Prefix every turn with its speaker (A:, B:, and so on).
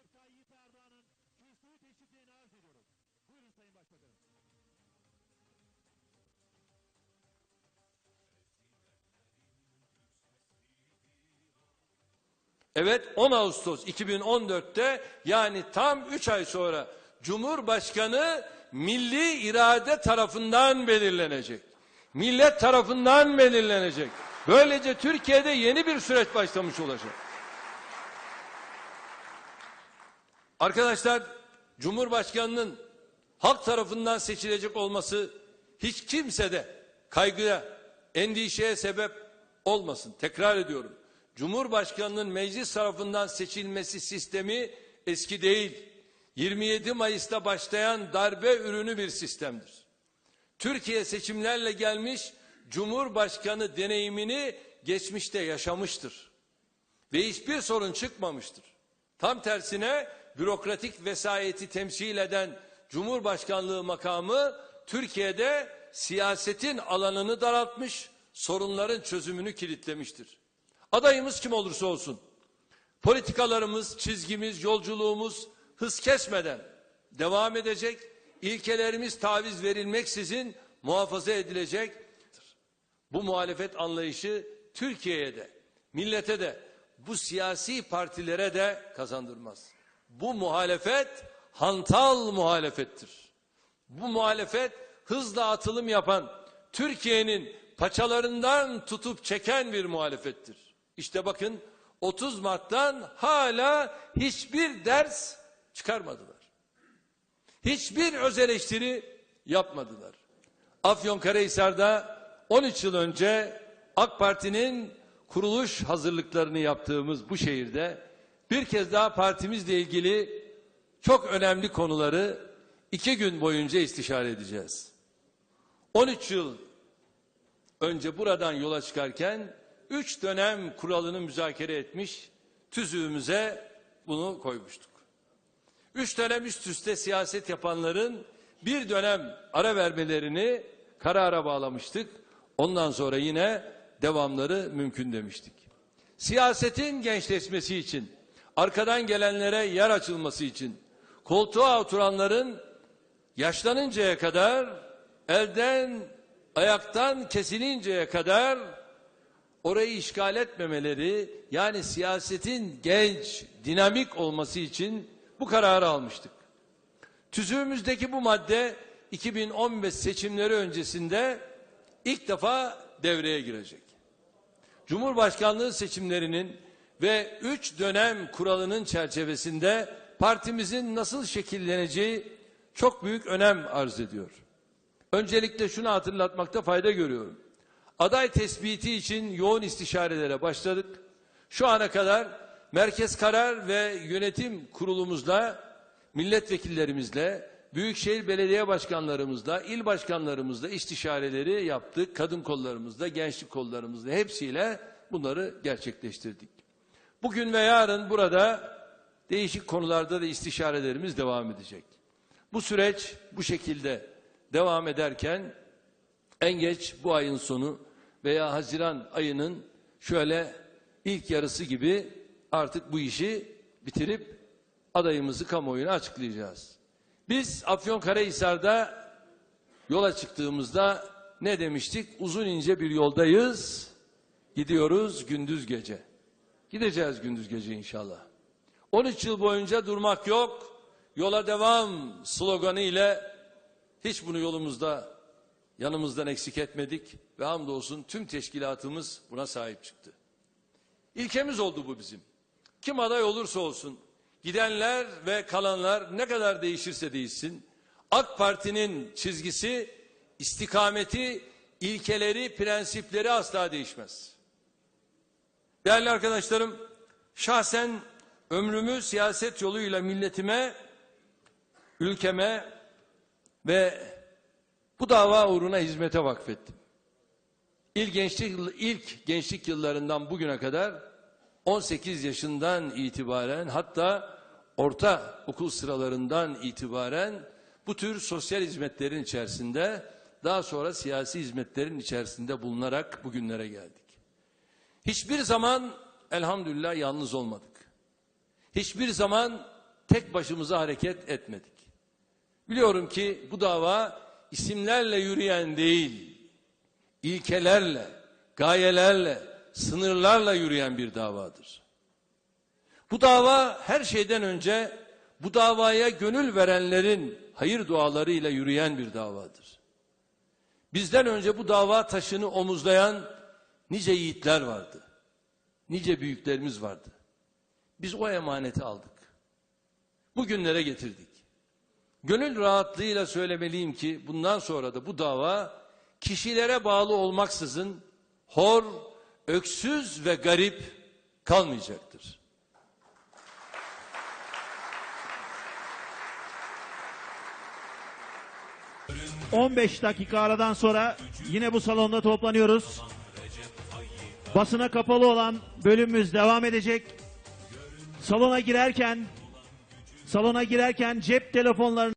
A: Recep Tayyip Erdoğan'ın kürsüyü teşriflerini arz ediyorum. Buyurun Sayın Başbakanım.
B: Evet 10 Ağustos 2014'te yani tam 3 ay sonra Cumhurbaşkanı milli irade tarafından belirlenecek. Millet tarafından belirlenecek. Böylece Türkiye'de yeni bir süreç başlamış olacak. Arkadaşlar Cumhurbaşkanının halk tarafından seçilecek olması hiç kimsede kaygıya, endişeye sebep olmasın. Tekrar ediyorum. Cumhurbaşkanının meclis tarafından seçilmesi sistemi eski değil. 27 Mayıs'ta başlayan darbe ürünü bir sistemdir. Türkiye seçimlerle gelmiş Cumhurbaşkanı deneyimini geçmişte yaşamıştır. Ve hiçbir sorun çıkmamıştır. Tam tersine bürokratik vesayeti temsil eden Cumhurbaşkanlığı makamı Türkiye'de siyasetin alanını daraltmış, sorunların çözümünü kilitlemiştir. Adayımız kim olursa olsun, politikalarımız, çizgimiz, yolculuğumuz hız kesmeden devam edecek, ilkelerimiz taviz verilmeksizin muhafaza edilecek. Bu muhalefet anlayışı Türkiye'ye de, millete de, bu siyasi partilere de kazandırmaz. Bu muhalefet hantal muhalefettir. Bu muhalefet hızla atılım yapan, Türkiye'nin paçalarından tutup çeken bir muhalefettir. İşte bakın 30 Mart'tan hala hiçbir ders çıkarmadılar. Hiçbir öz eleştiri yapmadılar. Afyonkarahisar'da 13 yıl önce AK Parti'nin kuruluş hazırlıklarını yaptığımız bu şehirde bir kez daha partimizle ilgili çok önemli konuları iki gün boyunca istişare edeceğiz. 13 yıl önce buradan yola çıkarken üç dönem kuralını müzakere etmiş, tüzüğümüze bunu koymuştuk. Üç dönem üst üste siyaset yapanların bir dönem ara vermelerini karara bağlamıştık. Ondan sonra yine devamları mümkün demiştik. Siyasetin gençleşmesi için, arkadan gelenlere yer açılması için, koltuğa oturanların yaşlanıncaya kadar, elden, ayaktan kesilinceye kadar orayı işgal etmemeleri, yani siyasetin genç, dinamik olması için bu kararı almıştık. Tüzüğümüzdeki bu madde 2015 seçimleri öncesinde ilk defa devreye girecek. Cumhurbaşkanlığı seçimlerinin ve üç dönem kuralının çerçevesinde partimizin nasıl şekilleneceği çok büyük önem arz ediyor. Öncelikle şunu hatırlatmakta fayda görüyorum. Aday tespiti için yoğun istişarelere başladık. Şu ana kadar merkez karar ve yönetim kurulumuzla, milletvekillerimizle, büyükşehir belediye başkanlarımızla, il başkanlarımızla istişareleri yaptık. Kadın kollarımızla, gençlik kollarımızla hepsiyle bunları gerçekleştirdik. Bugün ve yarın burada değişik konularda da istişarelerimiz devam edecek. Bu süreç bu şekilde devam ederken en geç bu ayın sonu veya Haziran ayının şöyle ilk yarısı gibi artık bu işi bitirip adayımızı kamuoyuna açıklayacağız. Biz Afyonkarahisar'da yola çıktığımızda ne demiştik? Uzun ince bir yoldayız. Gidiyoruz gündüz gece. Gideceğiz gündüz gece inşallah. 13 yıl boyunca durmak yok. Yola devam sloganı ile hiç bunu yolumuzda yanımızdan eksik etmedik ve hamdolsun tüm teşkilatımız buna sahip çıktı. İlkemiz oldu bu bizim. Kim aday olursa olsun, gidenler ve kalanlar ne kadar değişirse değişsin, AK Parti'nin çizgisi, istikameti, ilkeleri, prensipleri asla değişmez. Değerli arkadaşlarım, şahsen ömrümü siyaset yoluyla milletime, ülkeme ve bu dava uğruna hizmete vakfettim. İlk gençlik, ilk gençlik yıllarından bugüne kadar 18 yaşından itibaren hatta orta okul sıralarından itibaren bu tür sosyal hizmetlerin içerisinde daha sonra siyasi hizmetlerin içerisinde bulunarak bugünlere geldik. Hiçbir zaman elhamdülillah yalnız olmadık. Hiçbir zaman tek başımıza hareket etmedik. Biliyorum ki bu dava isimlerle yürüyen değil, ilkelerle, gayelerle, sınırlarla yürüyen bir davadır. Bu dava her şeyden önce bu davaya gönül verenlerin hayır dualarıyla yürüyen bir davadır. Bizden önce bu dava taşını omuzlayan nice yiğitler vardı. Nice büyüklerimiz vardı. Biz o emaneti aldık. Bugünlere getirdik. Gönül rahatlığıyla söylemeliyim ki bundan sonra da bu dava kişilere bağlı olmaksızın hor, öksüz ve garip kalmayacaktır.
C: 15 dakika aradan sonra yine bu salonda toplanıyoruz. Basına kapalı olan bölümümüz devam edecek. Salona girerken salona girerken cep telefonlarını